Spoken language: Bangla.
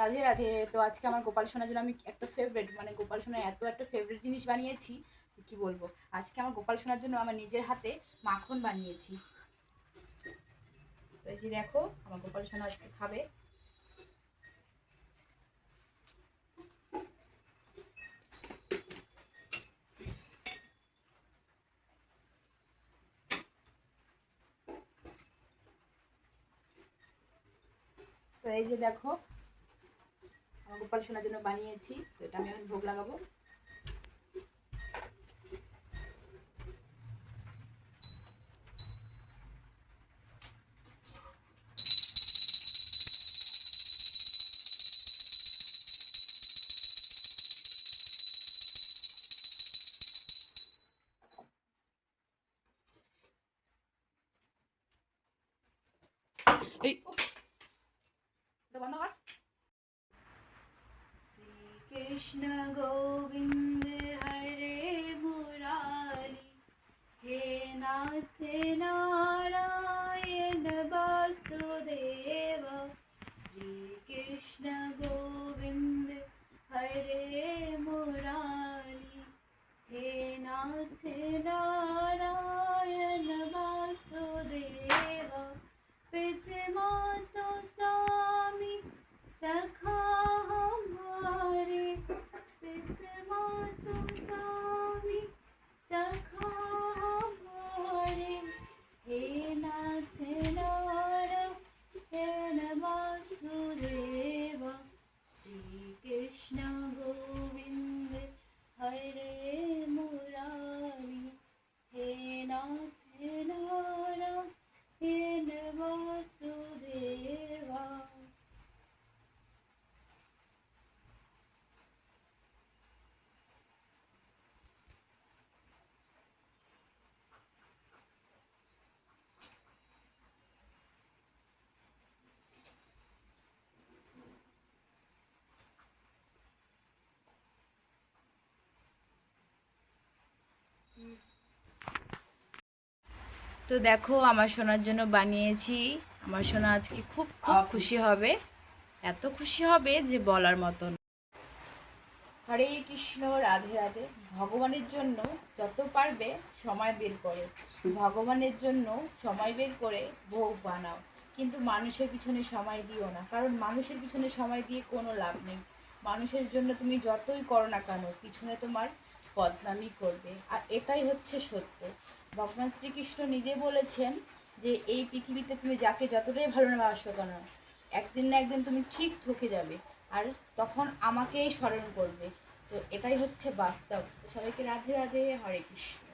রাধে রাধে। তো আজকে আমার গোপাল সোনার জন্য আমি একটা ফেভারিট মানে গোপাল সোনার এত একটা ফেভারিট জিনিস বানিয়েছি কি বলব? আজকে আমার গোপাল সোনার জন্য আমার নিজের হাতে মাখন বানিয়েছি। তো এই যে দেখো, আমার গোপাল সোনা আজকে খাবে। তো এই যে দেখো গোপাল সোনার জন্য বানিয়েছি তো এটা আমি এখন ভোগ লাগাবো। এই শ্রীকৃষ্ণ গোবিন্দ তো দেখো আমার সোনার জন্য বানিয়েছি। আমার সোনা আজকে খুব খুব খুশি হবে। এত খুশি হবে যে বলার মতন। হরে কৃষ্ণ রাধে রাধে। ভগবানের জন্য যত পারবে সময় বের করো। ভগবানের জন্য সময় বের করে ভোগ বানাও। কিন্তু মানুষের পিছনে সময় দিও না। কারণ মানুষের পিছনে সময় দিয়ে কোনো লাভ নেই। মানুষের জন্য তুমি যতই করো না কেন পিছনে তোমার বদনামি করবে। আর এটাই হচ্ছে সত্য। ভগবান শ্রীকৃষ্ণ নিজে বলেছেন যে, এই পৃথিবীতে তুমি যাকে যতটাই ভালো ভালোবাসো কেন, একদিন না একদিন তুমি ঠিক ঠকে যাবে। আর তখন আমাকেই স্মরণ করবে। তো এটাই হচ্ছে বাস্তব। সবাইকে রাধে রাধে, হরে কৃষ্ণ।